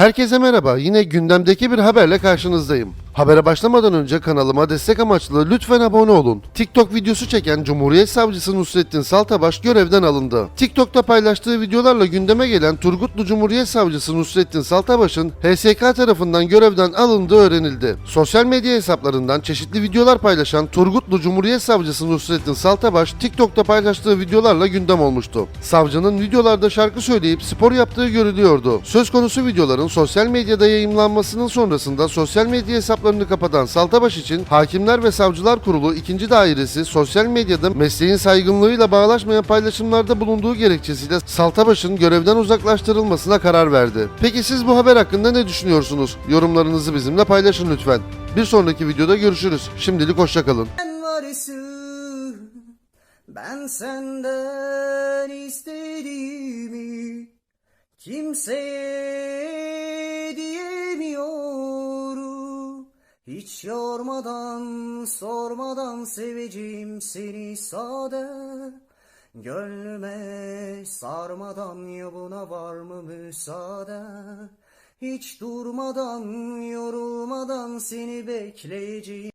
Herkese merhaba. Yine gündemdeki bir haberle karşınızdayım. Habere başlamadan önce kanalıma destek amaçlı lütfen abone olun. TikTok videosu çeken Cumhuriyet Savcısı Nusrettin Saltabaş görevden alındı. TikTok'ta paylaştığı videolarla gündeme gelen Turgutlu Cumhuriyet Savcısı Nusrettin Saltabaş'ın HSK tarafından görevden alındığı öğrenildi. Sosyal medya hesaplarından çeşitli videolar paylaşan Turgutlu Cumhuriyet Savcısı Nusrettin Saltabaş, TikTok'ta paylaştığı videolarla gündem olmuştu. Savcının videolarda şarkı söyleyip spor yaptığı görülüyordu. Söz konusu videoların sosyal medyada yayınlanmasının sonrasında sosyal medya hesaplarını kapatan Saltabaş için Hakimler ve Savcılar Kurulu 2. Dairesi sosyal medyada mesleğin saygınlığıyla bağlaşmayan paylaşımlarda bulunduğu gerekçesiyle Saltabaş'ın görevden uzaklaştırılmasına karar verdi. Peki siz bu haber hakkında ne düşünüyorsunuz? Yorumlarınızı bizimle paylaşın lütfen. Bir sonraki videoda görüşürüz. Şimdilik hoşçakalın. Ben senden istediğimi Kimseye Hiç yormadan sormadan seveceğim seni sade. Gönlüme sarmadan ya buna var mı müsaade? Hiç durmadan yorulmadan seni bekleyeceğim